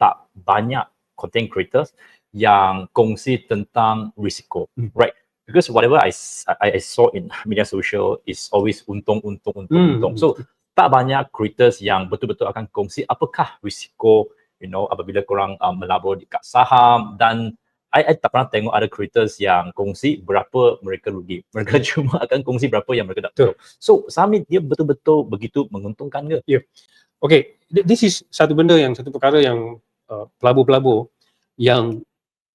tak banyak content creators yang kongsi tentang risiko, Hmm. right? Because whatever I, I, I saw in media social is always untung, untung, untung, Hmm. untung. So tak banyak creators yang betul-betul akan kongsi apakah risiko, you know, apabila korang uh, melabur dekat saham dan I, I tak pernah tengok ada creators yang kongsi berapa mereka rugi. Mereka cuma akan kongsi berapa yang mereka dapat. So saham dia betul-betul begitu menguntungkan ke? Okay, th- this is satu benda yang satu perkara yang uh, pelabur-pelabur yang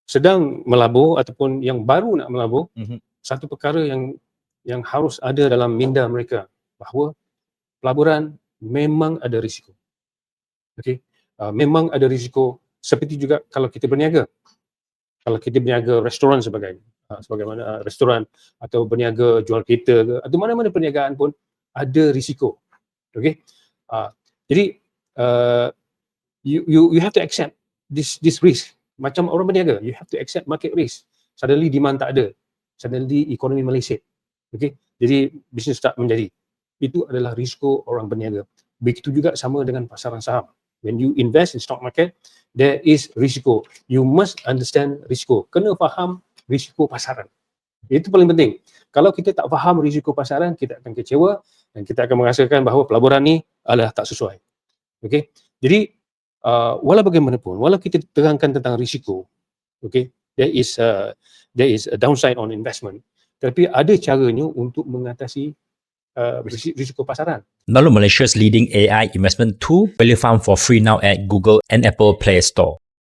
sedang melabur ataupun yang baru nak melabur, Mhm. satu perkara yang yang harus ada dalam minda mereka bahawa pelaburan memang ada risiko. Okay, uh, memang ada risiko seperti juga kalau kita berniaga. Kalau kita berniaga restoran sebagainya, uh, sebagaimana uh, restoran atau berniaga jual kereta ke atau mana-mana perniagaan pun ada risiko. Okay, uh, jadi uh, you you you have to accept this this risk. Macam orang berniaga, you have to accept market risk. Suddenly demand tak ada. Suddenly ekonomi Malaysia. Okay, jadi bisnes tak menjadi. Itu adalah risiko orang berniaga. Begitu juga sama dengan pasaran saham. When you invest in stock market, there is risiko. You must understand risiko. Kena faham risiko pasaran. Itu paling penting. Kalau kita tak faham risiko pasaran, kita akan kecewa dan kita akan merasakan bahawa pelaburan ni adalah tak sesuai. Okay. Jadi uh, walau bagaimanapun, walau kita terangkan tentang risiko, okay, there is a, there is a downside on investment. Tapi ada caranya untuk mengatasi uh, risi- risiko pasaran. Download Malaysia's leading AI investment tool, Value Farm for free now at Google and Apple Play Store.